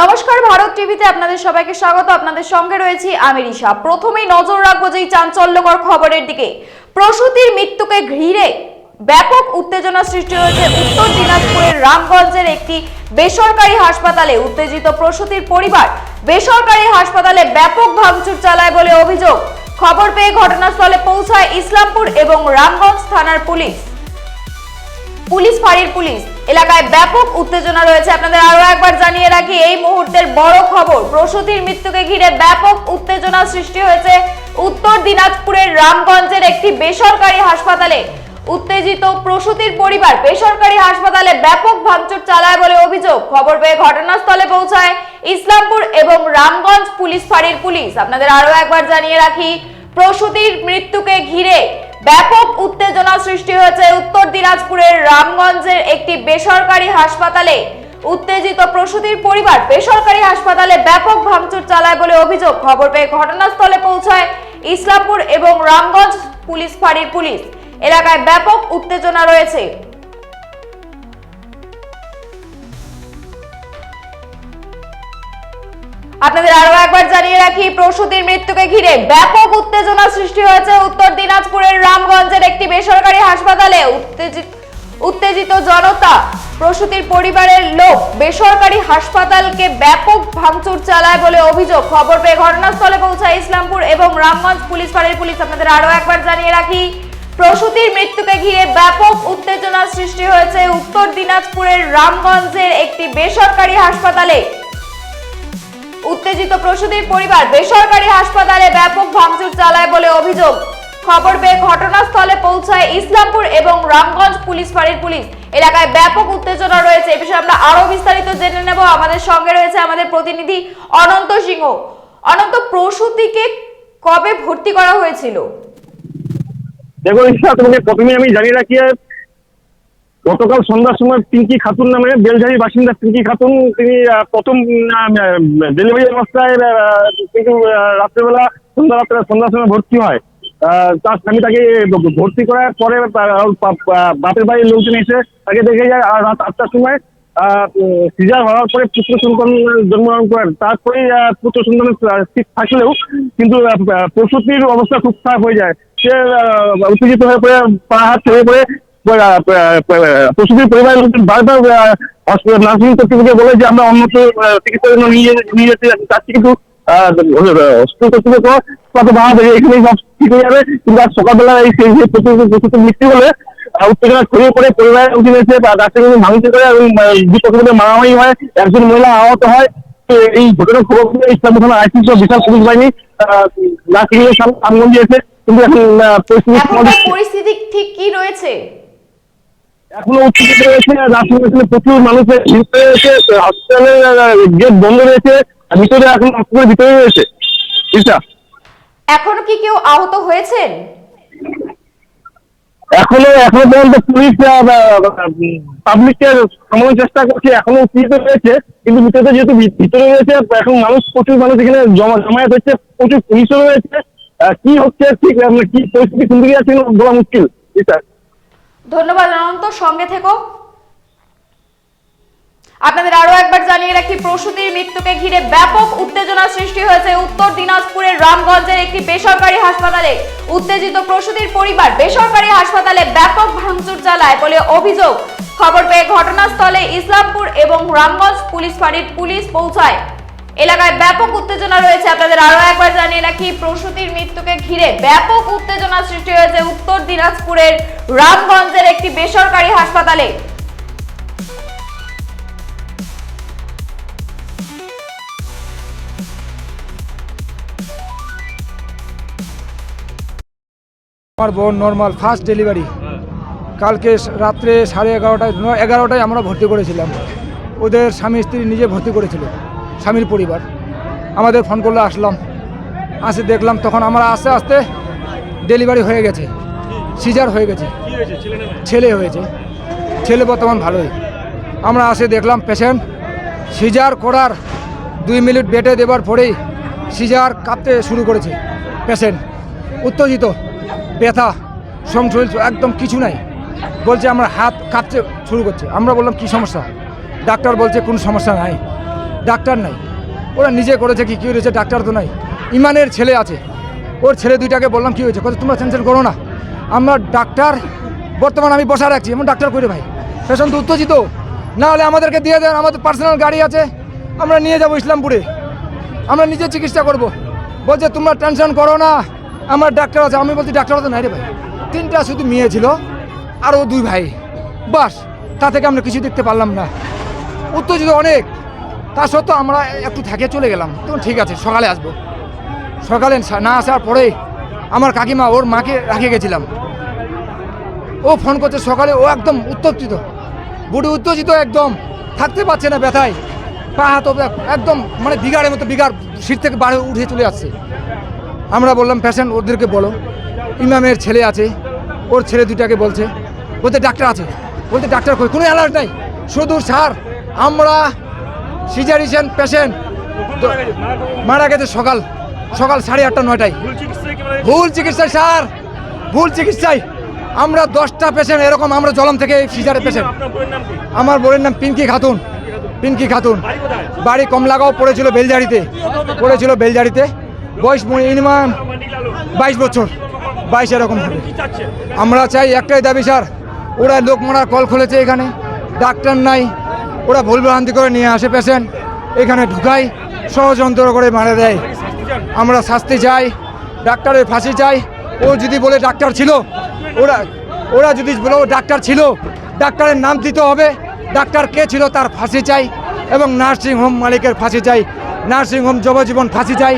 নমস্কার, ভারত টিভিতে আপনাদের সবাইকে স্বাগত। আপনাদের সঙ্গে রয়েছি আমি রিশা। প্রথমেই নজর রাখব যেই চাঞ্চল্যকর খবরের দিকে। প্রসূতির মৃত্যুকে ঘিরে ব্যাপক উত্তেজনা সৃষ্টি হয়েছে উত্তর দিনাজপুরের রামগঞ্জের একটি বেসরকারি হাসপাতালে। উত্তেজিত প্রসূতির পরিবার বেসরকারি হাসপাতালে ব্যাপক ভাঙচুর চালায় বলে অভিযোগ। খবর পেয়ে ঘটনাস্থলে পৌঁছায় ইসলামপুর এবং রামগঞ্জ থানার পুলিশ। পুলিশ ফাঁড়ির পুলিশ। এলাকায় ব্যাপক উত্তেজনা রয়েছে। আপনাদের আরও একবার জানিয়ে রাখি, এই মুহূর্তের বড় খবর, প্রসূতির মৃত্যুকে ঘিরে ব্যাপক উত্তেজনা সৃষ্টি হয়েছে উত্তর দিনাজপুরের রামগঞ্জের একটি বেসরকারি হাসপাতালে। উত্তেজিত প্রসূতির পরিবার বেসরকারি হাসপাতালে ব্যাপক ভাঙচুর চালায় বলে অভিযোগ। খবর পেয়ে ঘটনাস্থলে পৌঁছায় ইসলামপুর এবং রামগঞ্জ পুলিশ ফাঁড়ির পুলিশ। আপনাদের আরও একবার জানিয়ে রাখি, প্রসূতির মৃত্যুকে ঘিরে ব্যাপক উত্তেজনা সৃষ্টি হয়েছে উত্তর দিনাজপুরের রামগঞ্জের একটি বেসরকারি হাসপাতালে। উত্তেজিত প্রসূতির পরিবার বেসরকারি হাসপাতালে ব্যাপক ভাঙচুর চালায় বলে অভিযোগ। খবর পেয়ে ঘটনাস্থলে পৌঁছায় ইসলামপুর এবং রামগঞ্জ পুলিশ ফাঁড়ির পুলিশ। এলাকায় ব্যাপক উত্তেজনা রয়েছে। আপনাদের আরও একবার জানিয়ে রাখি, প্রসূতির মৃত্যুকে ঘিরে ব্যাপক উত্তেজনা সৃষ্টি হয়েছে উত্তর দিনাজপুরের রামগঞ্জের একটি বেসরকারি হাসপাতালে। উত্তেজিত উত্তেজিত জনতা, প্রসূতির পরিবারের লোক বেসরকারি হাসপাতালকে ব্যাপক ভাঙচুর চালায় বলে অভিযোগ। খবর পেয়ে ঘটনাস্থলে পৌঁছায় ইসলামপুর এবং রামগঞ্জ পুলিশ ফাঁড়ির পুলিশ। আপনাদের আরও একবার জানিয়ে রাখি, প্রসূতির মৃত্যুকে ঘিরে ব্যাপক উত্তেজনা সৃষ্টি হয়েছে উত্তর দিনাজপুরের রামগঞ্জের একটি বেসরকারি হাসপাতালে। উত্তেজিত প্রসূতির পরিবার বেসরকারি হাসপাতালে ব্যাপক ভাঙচুর চালায় বলে অভিযোগ। খবর পেয়ে ঘটনাস্থলে পৌঁছায় ইসলামপুর এবং রামগঞ্জ পুলিশ ফাঁড়ির পুলিশ। এলাকায় ব্যাপক উত্তেজনা রয়েছে, এ বিষয়ে আমরা আরও বিস্তারিত জেনে নেব। আমাদের সঙ্গে রয়েছে আমাদের প্রতিনিধি অনন্ত সিংহ। অনন্ত, প্রসূতিকে কবে ভর্তি করা হয়েছিল? দেখো ইচ্ছা তোমাকে প্রথমে আমি জানিয়ে রাখি গতকাল সন্ধ্যার সময় পিঙ্কি খাতুন নামে বেলঝাড়ির বাসিন্দা পিঙ্কি খাতুন, তিনি প্রথম ডেলিভারি অবস্থায় কিন্তু রাত্রেবেলা, সন্ধ্যা রাত্রে, সন্ধ্যার সময় ভর্তি হয়। তার স্বামী তাকে ভর্তি করার পরে বাপের বাড়ির লোকজন এসে তাকে দেখে যায়, আর রাত আটটার সময় সিজার হওয়ার পরে পুত্র সন্তান জন্মগ্রহণ করেন। তারপরে পুত্র সন্তানের স্থির থাকলেও কিন্তু প্রসূতির অবস্থা খুব খারাপ হয়ে যায়। সে উত্তেজিত হয়ে পড়ে, পা হাত ছেড়ে পড়ে প্রসূতির পরিবারের লোকজন বারবার নার্সিং কর্তৃপক্ষকে বলে যে আমরা অন্যত্র চিকিৎসার জন্য নিয়ে নিয়ে যেতে চাচ্ছি কিন্তু হসপিটাল কর্তৃপক্ষ কত দেবে এখানেই সব ঠিক হয়ে যাবে। কিন্তু আজ সকালবেলা এই সেই যে প্রসূতি প্রসূতির মৃত্যু হলে উত্তেজনা ছড়িয়ে পড়ে পরিবারের লোকজন এসে ডাক্তারকে ভাঙচুর করে এবং আহ, দু প্রসূতিতে মারামারি হয় একজন মহিলা আহত হয়। তো এই ঘটনার খবর ইসলাম থানা আইসি বিশাল পুলিশ বাহিনী নার্সিং এর সামনে এসে কিন্তু এখন পরিস্থিতি ঠিক কি রয়েছে? এখনও উত্তেজিত রয়েছে হোমে প্রচুর মানুষের ভিড় রয়েছে হসপিটালের গেট বন্ধ রয়েছে ভিতরে এখন হসপিটালের ভিতরে রয়েছে। বুঝছা এখনও কি কেউ আহত হয়েছেন? এখনও এখনও পর্যন্ত পুলিশ পাবলিককে থামানোর চেষ্টা করছে এখনও উত্তেজিত রয়েছে কিন্তু ভিতরে যেহেতু ভিতরে রয়েছে এখন মানুষ প্রচুর মানুষ এখানে জমা জমায়েত হচ্ছে প্রচুর পুলিশও রয়েছে। কি হচ্ছে ঠিক কি পরিস্থিতি কোন দিকে আছে বলা মুশকিল বুঝছা ধন্যবাদ অনন্ত, সঙ্গে থেকো। আপনাদের আরও একবার জানিয়ে রাখি, প্রসূতির মৃত্যুকে ঘিরে ব্যাপক উত্তেজনা সৃষ্টি হয়েছে উত্তর দিনাজপুরের রামগঞ্জের একটি বেসরকারি হাসপাতালে। উত্তেজিত প্রসূতির পরিবার বেসরকারি হাসপাতালে ব্যাপক ভাঙচুর চালায় বলে অভিযোগ। খবর পেয়ে ঘটনাস্থলে ইসলামপুর এবং রামগঞ্জ পুলিশ ফাঁড়ির পুলিশ পৌঁছায়। এলাকায় ব্যাপক উত্তেজনা রয়েছে। আপনাদের আরও একবার জানিয়ে রাখি, প্রসূতির মৃত্যুকে ঘিরে ব্যাপক উত্তেজনা সৃষ্টি হয়েছে উত্তর দিনাজপুরের রামগঞ্জের একটি বেসরকারি হাসপাতালে। আমার বোন নর্মাল ফার্স্ট ডেলিভারি কালকে রাত্রে সাড়ে এগারোটায় এগারোটায় আমরা ভর্তি করেছিলাম। ওদের স্বামী স্ত্রী নিজে ভর্তি করেছিল। স্বামীর পরিবার। আমাদের ফোন করলে, আসলাম। আসে দেখলাম, তখন আমরা আস্তে আস্তে ডেলিভারি হয়ে গেছে। সিজার হয়ে গেছে। ছেলে হয়েছে। ছেলে বর্তমান ভালোই। আমরা আসে দেখলাম পেশেন্ট সিজার করার দুই মিনিট বেটে দেবার পরেই সিজার কাঁপতে শুরু করেছে পেশেন্ট উত্তেজিত, ব্যথা সংশয় একদম কিছু নাই। বলছে, আমার হাত কাঁপতে শুরু করছে। আমরা বললাম, কি সমস্যা? ডাক্তার বলছে, কোনো সমস্যা নাই। ডাক্তার নাই। ওরা নিজে করেছে কি, কী হয়েছে ডাক্তার তো নাই। ইমানের ছেলে আছে। ওর ছেলে দুইটাকে বললাম, কী হয়েছে? কথা তোমরা টেনশন করো না। আমরা ডাক্তার, বর্তমান আমি বসা রাখছি। এমন ডাক্তার করে ভাই? পেশেন্ট তো উত্তেজিত। না হলে আমাদেরকে দিয়ে দেন, আমাদের পার্সোনাল গাড়ি আছে। আমরা নিয়ে যাব ইসলামপুরে। আমরা নিজে চিকিৎসা করব। বলছে, তোমরা টেনশন করো না। আমার ডাক্তার আছে। আমি বলছি, ডাক্তার তো নাই রে ভাই। তিনটা শুধু মেয়ে ছিল আর ও দুই ভাই। বাস, তা থেকে আমরা কিছু দেখতে পারলাম না। উত্তেজিত অনেক। তা সত্ত্বেও আমরা একটু থেকে চলে গেলাম। তখন ঠিক আছে, সকালে আসব। সকালে না আসার পরে আমার কাকিমা ওর মাকে রাখে গেছিলাম। ও ফোন করছে সকালে, ও একদম উত্তেজিত। বুড়ি উত্তেজিত একদম, থাকতে পারছে না ব্যথায়। পা হাত একদম মানে বিগাড়ের মতো বিগার সিট থেকে বাড়ি উঠে চলে আসছে। আমরা বললাম, পেশেন্ট, ওদেরকে বলো। ইমামের ছেলে আছে, ওর ছেলে দুটাকে বলছে। বলতে ডাক্তার আছে। বলতে ডাক্তার কোনো অ্যালার্ট নাই। শুধু স্যার, আমরা সিজারিশন পেশেন্ট মারা গেছে সকাল সকাল সাড়ে আটটা নয়টায়। ভুল চিকিৎসায় স্যার ভুল চিকিৎসায়। আমরা দশটা পেশেন্ট এরকম আমরা জলম থেকে সিজারের পেশেন্ট আমার বোনের নাম পিঙ্কি খাতুন। পিঙ্কি খাতুন। বাড়ি কমলাগাঁও পড়েছিল বেলজাড়িতে পড়েছিল বেলজাড়িতে বয়স মিনিমাম বাইশ বছর। বাইশ এরকম হবে। আমরা চাই একটাই দাবি স্যার। ওরা লোক মারার কল খুলেছে এখানে। ডাক্তার নাই। ওরা ভুল ভ্রান্তি করে নিয়ে আসে পেশেন্ট এখানে ঢুকাই, ষড়যন্ত্র করে মারা দেয়। আমরা শাস্তি চাই, ডাক্তারের ফাঁসি চাই। ও যদি বলে ডাক্তার ছিল, ওরা ওরা যদি বলে ও ডাক্তার ছিল, ডাক্তারের নাম দিতে হবে। ডাক্তার কে ছিল তার ফাঁসি চাই এবং নার্সিং হোম মালিকের ফাঁসি চাই। নার্সিং হোম জবজীবন ফাঁসি চাই।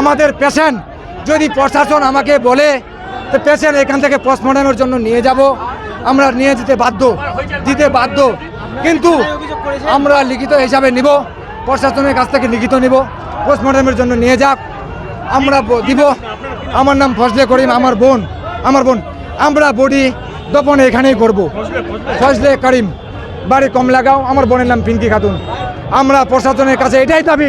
আমাদের পেশেন্ট যদি প্রশাসন আমাকে বলে, তো পেশেন্ট এখান থেকে পোস্টমর্টমের জন্য নিয়ে যাব। আমরা নিয়ে যেতে বাধ্য, দিতে বাধ্য। কিন্তু আমরা লিখিত হিসাবে নিব প্রশাসনের কাছ থেকে লিখিত নিব পোস্টমর্টমের জন্য নিয়ে যাক আমরা দিব। আমার নাম ফজলে করিম আমার বোন আমার বোন আমরা বডি দপন এখানেই করব। ফজলে করিম বাড়ি কমলাগাঁও আমার বোনের নাম পিঙ্কি খাতুন। আমরা প্রশাসনের কাছে এটাই দাবি।